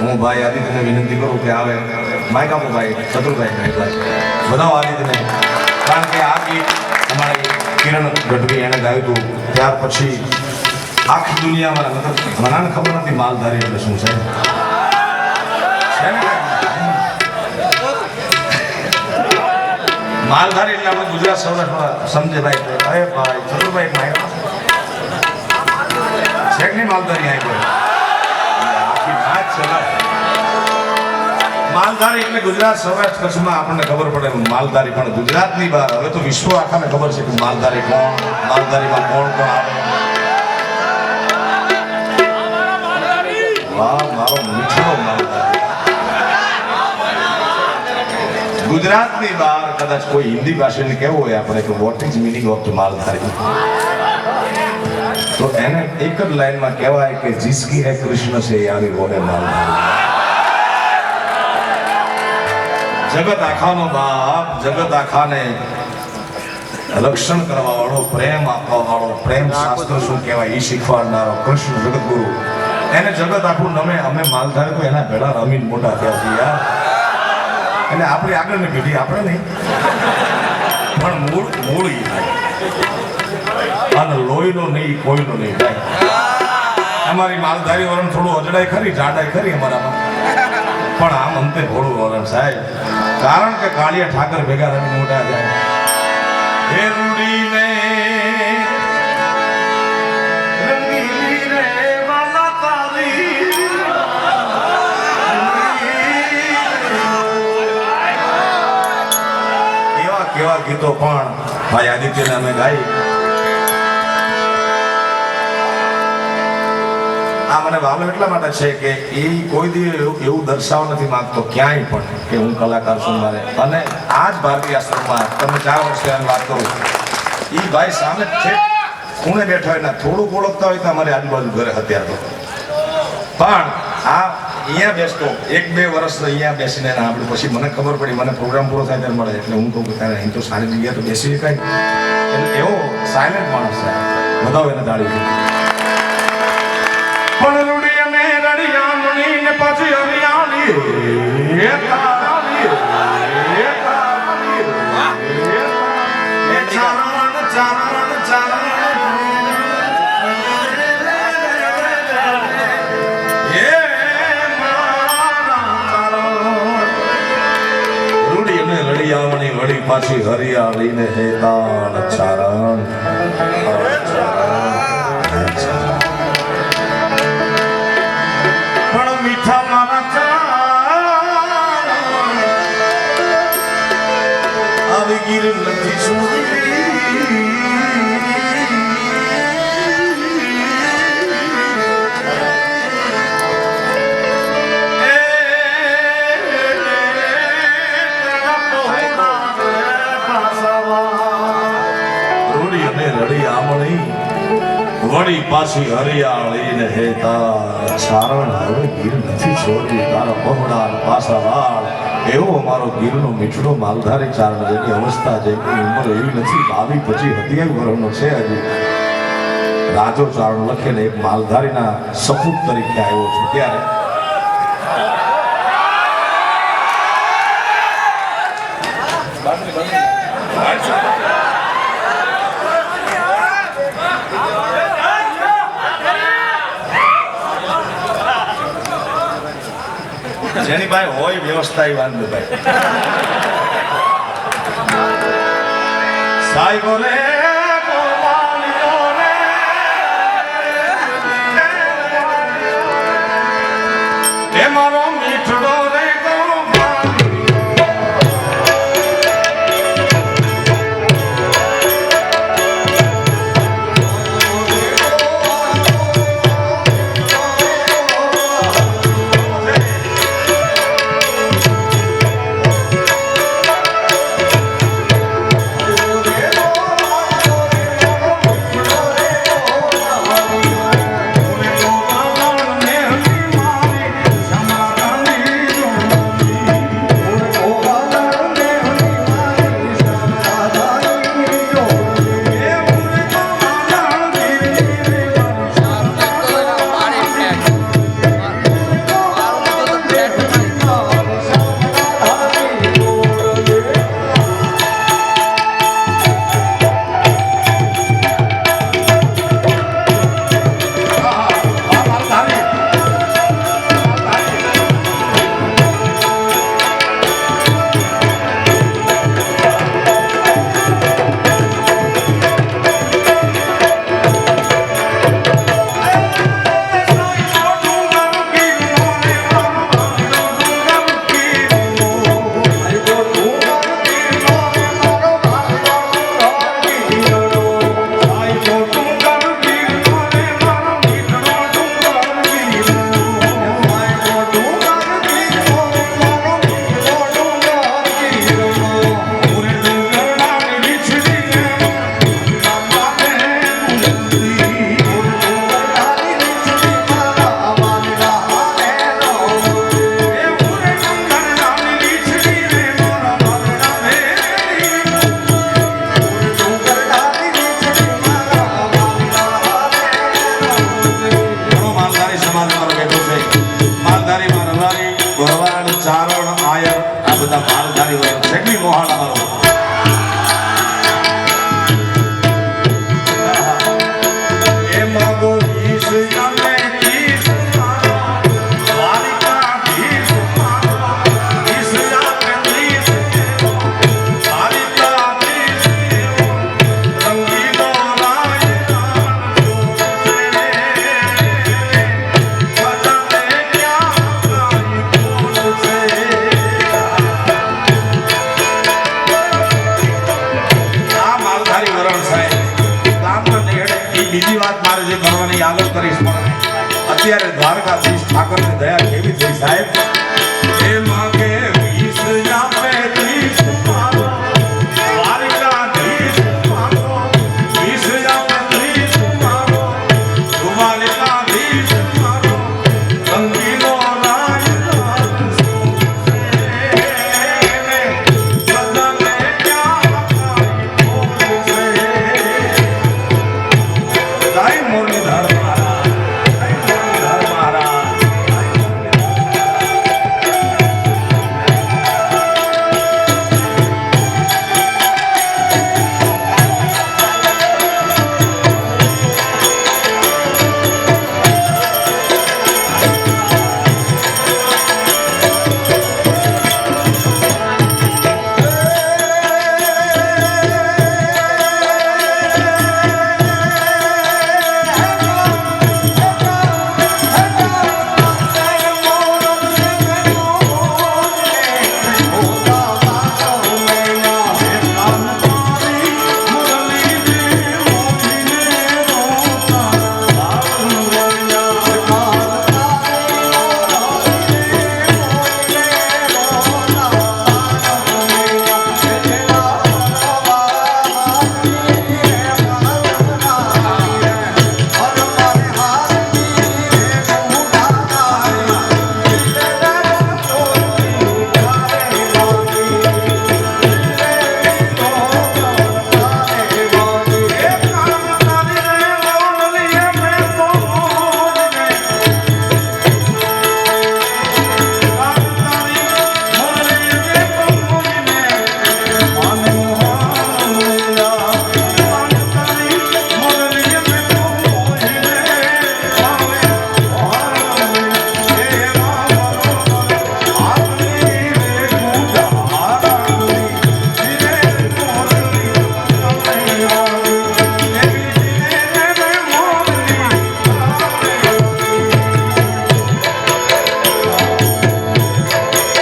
હું ભાઈ આદિત્યને વિનંતી કરું કે આવે. માઇક આપો ભાઈ, ચતુરભાઈ માઇક બધા આદિત્યને. કારણ કે આ ગીત અમારી કિરણ ગઢવી એણે ગાયું હતું. ત્યાર પછી આખી દુનિયામાં મતલબ મનાને ખબર નથી માલધારી એટલે શું છે. માલધારી એટલે આપણે ગુજરાત સૌરાષ્ટ્રમાં સમજે ભાઈ અરે ભાઈ, ચતુરભાઈ ભાઈ. છે માલધારી અહીં કોઈ. માલધારી એટલે ગુજરાત સૌરાષ્ટ્ર કચ્છમાં આપણને ખબર પડે માલધારી પણ ગુજરાતની બહાર હવે તો વિશ્વ આખાને ખબર છે કે માલધારી કોણ, માલધારીમાં કોણ કોણ આવે. વાહ, મારો મીઠો માલધારી. ગુજરાતની બહાર કદાચ કોઈ હિન્દી ભાષાને કહેવું હોય આપણે કે what is meaning of the Maldhari? તો એને એક જ લાઈનમાં કહેવાય કે જિસકી હે કૃષ્ણ છે યારી વો હે જગત આખાનો બાપ, જગત આખાને રક્ષણ કરવા વાળો પ્રેમ આપવા વાળો પ્રેમ શાસ્ત્ર શું કહેવાય એ શીખવાડનારો કૃષ્ણ જગતગુરુ એને જગત આખું નમે, અમે માલધારી તો એના ભેળા રમીને મોટા થયા છીએ એટલે આપણી આગળની પેઢી આપણે નહીં. પણ મૂળ મૂળ ઈ થાય. અને લોહીનો નહીં, કોઈનો નહીં. અમારી માલધારી વરણ થોડું અજડાઈ ખરી, જાડાઈ ખરી અમારામાં. પણ આમ અંતે ભોળું વરણ સાહેબ. કારણ કે કાળિયા ઠાકર ભેગા રમી મોટા જાય હે રૂડીને કેવા ગીતો પણ ભાઈ આદિત્યને અમે ગાઈ. આ મને વાલો એટલા માટે છે કે એ કોઈ દી એવું દર્શાવવા નથી માંગતો ક્યાંય પણ કે હું કલાકાર છું મારે. અને આ જ ભારતીય આશ્રમમાં તમે ચાર વર્ષે વાત કરું એ ભાઈ સામે છે. ખૂણે બેઠા હોય ને થોડુંક ઓળખતા હોય તો અમારી આજુબાજુ ઘરે હત્યા તો. પણ આ અહીંયા બેસતો, એક બે વર્ષ અહીંયા બેસીને આપણે પછી મને ખબર પડી, મને પ્રોગ્રામ પૂરો થાય ત્યારે મળે. એટલે હું કહું કે તારે અહીં તો સારી જગ્યાએ તો બેસી શકાય. એટલે એવો સાયલેન્ટ માણસ છે. બધાઓ એને તાળી. પાછી હરિયાળી ને હેતાણ ચારણ. પાછી હરિયાળી ને હેતા ચારણ હવે ગીર નથી છોડી તારા પહોળા પાછા વાળ. એવો અમારો ગીરનો મીઠડો માલધારી ચારણ જેની અવસ્થા જેની ઉંમર એવી નથી. બાવી પછી હત્યાવી વર્ષનો છે હજી. રાજો ચારણ લખે ને એક માલધારીના સપૂત તરીકે આવ્યો છું. ત્યારે જેની ભાઈ હોય વ્યવસ્થા એ વાંધો ભાઈ સાહેબો અત્યારે દ્વારકાધીશ ઠાકરની દયા કેવી થઈ સાહેબ? એ મગ